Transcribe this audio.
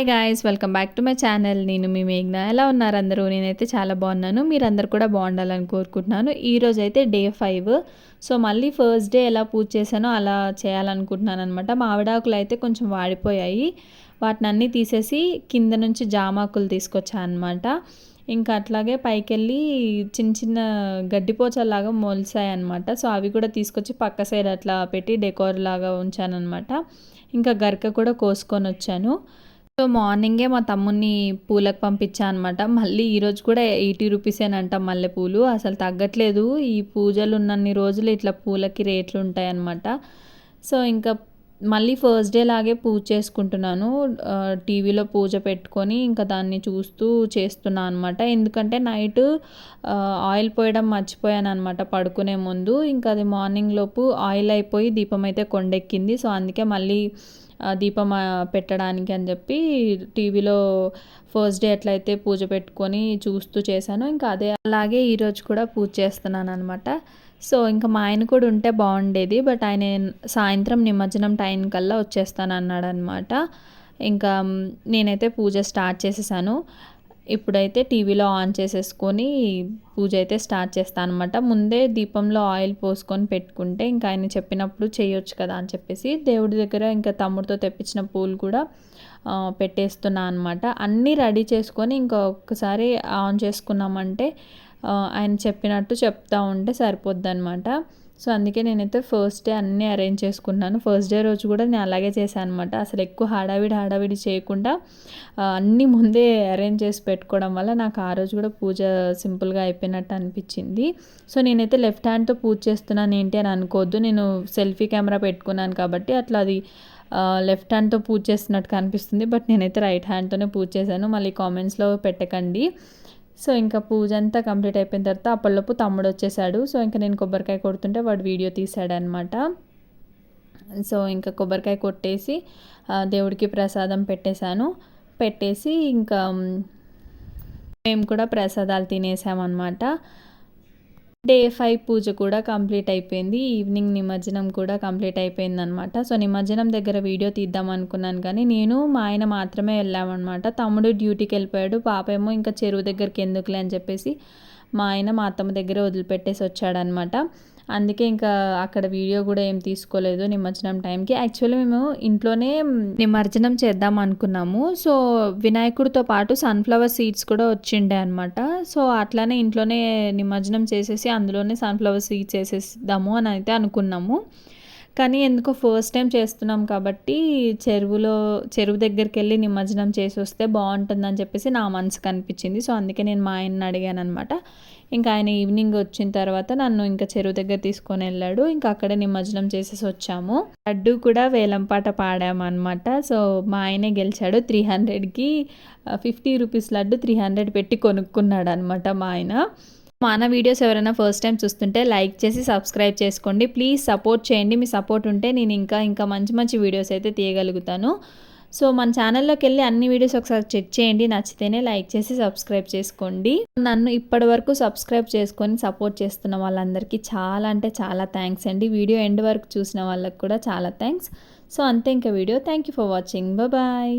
Hi guys welcome back to my channel నేను మీ మేఘ్న. ఎలా ఉన్నారు అందరూ? నేనైతే చాలా బాగున్నాను. మీరందరూ కూడా బాగుండాలని కోరుకుంటున్నాను. ఈరోజు అయితే డే ఫైవ్ సో మళ్ళీ ఫస్ట్ డే ఎలా పూజ చేశానో అలా చేయాలనుకుంటున్నాను అనమాట మామిడాకులు అయితే కొంచెం వాడిపోయాయి. వాటిని అన్నీ తీసేసి కింద నుంచి జామాకులు తీసుకొచ్చాను అనమాట ఇంకా అట్లాగే పైకి వెళ్ళి చిన్న చిన్న గడ్డిపోచలాగా మొలిసాయి అనమాట సో అవి కూడా తీసుకొచ్చి పక్క సైడ్ అట్లా పెట్టి డెకోర్ లాగా ఉంచాను అనమాట ఇంకా గరిక కూడా కోసుకొని వచ్చాను. సో మార్నింగే మా తమ్ముని పూలకు పంపించా అనమాట మళ్ళీ ఈరోజు కూడా ఎయిటీ రూపీసేనంట మల్లెపూలు. అసలు తగ్గట్లేదు. ఈ పూజలు ఉన్నన్ని రోజులు ఇట్లా పూలకి రేట్లు ఉంటాయన్నమాట సో ఇంకా మళ్ళీ ఫస్ట్ డే లాగే పూజ చేసుకుంటున్నాను. టీవీలో పూజ పెట్టుకొని ఇంకా దాన్ని చూస్తూ చేస్తున్నాను అనమాట ఎందుకంటే నైట్ ఆయిల్ పోయడం మర్చిపోయాను అనమాట పడుకునే ముందు. ఇంకా అది మార్నింగ్ లోపు ఆయిల్ అయిపోయి దీపం అయితే కొండెక్కింది. సో అందుకే మళ్ళీ దీపం పెట్టడానికి అని చెప్పి టీవీలో ఫస్ట్ డే ఎట్లయితే పూజ పెట్టుకొని చూస్తూ చేశాను ఇంకా అదే అలాగే ఈరోజు కూడా పూజ చేస్తున్నాను అనమాట సో ఇంకా మా ఆయన కూడా ఉంటే బాగుండేది బట్ ఆయన సాయంత్రం నిమజ్జనం టైం కల్లా వచ్చేస్తాను అన్నాడు అనమాట ఇంకా నేనైతే పూజ స్టార్ట్ చేసేసాను. ఇప్పుడైతే టీవీలో ఆన్ చేసేసుకొని పూజ అయితే స్టార్ట్ చేస్తాను అనమాట ముందే దీపంలో ఆయిల్ పోసుకొని పెట్టుకుంటే ఇంకా ఆయన చెప్పినప్పుడు చేయొచ్చు కదా అని చెప్పేసి దేవుడి దగ్గర ఇంకా తమ్ముడితో తెప్పించిన పూలు కూడా పెట్టేస్తున్నా అనమాట అన్నీ రెడీ చేసుకొని ఇంకా ఒక్కసారి ఆన్ చేసుకున్నామంటే ఆయన చెప్పినట్టు చెప్తా ఉంటే సరిపోద్ది అనమాట సో అందుకే నేనైతే ఫస్ట్ డే అన్నీ అరేంజ్ చేసుకున్నాను. ఫస్ట్ డే రోజు కూడా నేను అలాగే చేశాను అనమాట అసలు ఎక్కువ హడావిడి హడావిడి చేయకుండా అన్నీ ముందే అరేంజ్ చేసి పెట్టుకోవడం వల్ల నాకు ఆ రోజు కూడా పూజ సింపుల్గా అయిపోయినట్టు అనిపించింది. సో నేనైతే లెఫ్ట్ హ్యాండ్తో పూజ చేస్తున్నాను ఏంటి అని అనుకోవద్దు. నేను సెల్ఫీ కెమెరా పెట్టుకున్నాను కాబట్టి అట్లా అది లెఫ్ట్ హ్యాండ్తో పూజ చేస్తున్నట్టు కనిపిస్తుంది బట్ నేనైతే రైట్ హ్యాండ్తోనే పూజ చేశాను. మళ్ళీ కామెంట్స్లో పెట్టకండి. సో ఇంకా పూజ అంతా కంప్లీట్ అయిపోయిన తర్వాత అప్పటిలోపు తమ్ముడు వచ్చేసాడు. సో ఇంకా నేను కొబ్బరికాయ కొడుతుంటే వాడు వీడియో తీసాడనమాట సో ఇంకా కొబ్బరికాయ కొట్టేసి దేవుడికి ప్రసాదం పెట్టేశాను. పెట్టేసి ఇంకా మేము కూడా ప్రసాదాలు తినేసామన్నమాట. డే ఫైవ్ పూజ కూడా కంప్లీట్ అయిపోయింది. ఈవినింగ్ నిమజ్జనం కూడా కంప్లీట్ అయిపోయింది అనమాట సో నిమజ్జనం దగ్గర వీడియో తీద్దాం అనుకున్నాను కానీ నేను మా ఆయన మాత్రమే వెళ్ళామన్నమాట. తమ్ముడు డ్యూటీకి వెళ్ళిపోయాడు. పాప ఏమో ఇంకా చెరువు దగ్గరికి ఎందుకులే అని చెప్పేసి మా ఆయన మా అత్తమ్మ దగ్గర వదిలిపెట్టేసి వచ్చాడనమాట అందుకే ఇంకా అక్కడ వీడియో కూడా ఏం తీసుకోలేదు నిమజ్జనం టైంకి. యాక్చువల్లీ మేము ఇంట్లోనే నిమజ్జనం చేద్దాం అనుకున్నాము. సో వినాయకుడితో పాటు సన్ఫ్లవర్ సీడ్స్ కూడా వచ్చిండే అనమాట సో అట్లానే ఇంట్లోనే నిమజ్జనం చేసేసి అందులోనే సన్ఫ్లవర్ సీడ్స్ వేసేద్దాము అని అయితే అనుకున్నాము. కానీ ఎందుకో ఫస్ట్ టైం చేస్తున్నాం కాబట్టి చెరువులో చెరువు దగ్గరికి వెళ్ళి నిమజ్జనం చేసి వస్తే బాగుంటుందని చెప్పేసి నా మనసుకు అనిపించింది. సో అందుకే నేను మా ఆయన్ని అడిగాను అనమాట ఇంకా ఆయన ఈవినింగ్ వచ్చిన తర్వాత నన్ను ఇంకా చెరువు దగ్గర తీసుకొని వెళ్ళాడు. ఇంకా అక్కడే నిమజ్జనం చేసేసి వచ్చాము. లడ్డు కూడా వేలంపాట పాడామన్నమాట. సో మా ఆయనే గెలిచాడు త్రీ హండ్రెడ్కి fifty rupees laddu three hundred పెట్టి కొనుక్కున్నాడు అనమాట మా ఆయన. మన వీడియోస్ ఎవరైనా ఫస్ట్ టైం చూస్తుంటే లైక్ చేసి సబ్స్క్రైబ్ చేసుకోండి. ప్లీజ్ సపోర్ట్ చేయండి. మీ సపోర్ట్ ఉంటే నేను ఇంకా ఇంకా మంచి మంచి వీడియోస్ అయితే తీయగలుగుతాను. సో మన ఛానల్లోకి వెళ్ళి అన్ని వీడియోస్ ఒకసారి చెక్ చేయండి. నచ్చితేనే లైక్ చేసి సబ్స్క్రైబ్ చేసుకోండి. నన్ను ఇప్పటి వరకు సబ్స్క్రైబ్ చేసుకొని సపోర్ట్ చేస్తున్న వాళ్ళందరికీ చాలా అంటే చాలా థ్యాంక్స్ అండి. వీడియో ఎండ్ వరకు చూసిన వాళ్ళకి కూడా చాలా థ్యాంక్స్ సో అంతే ఇంకా video thank you for watching bye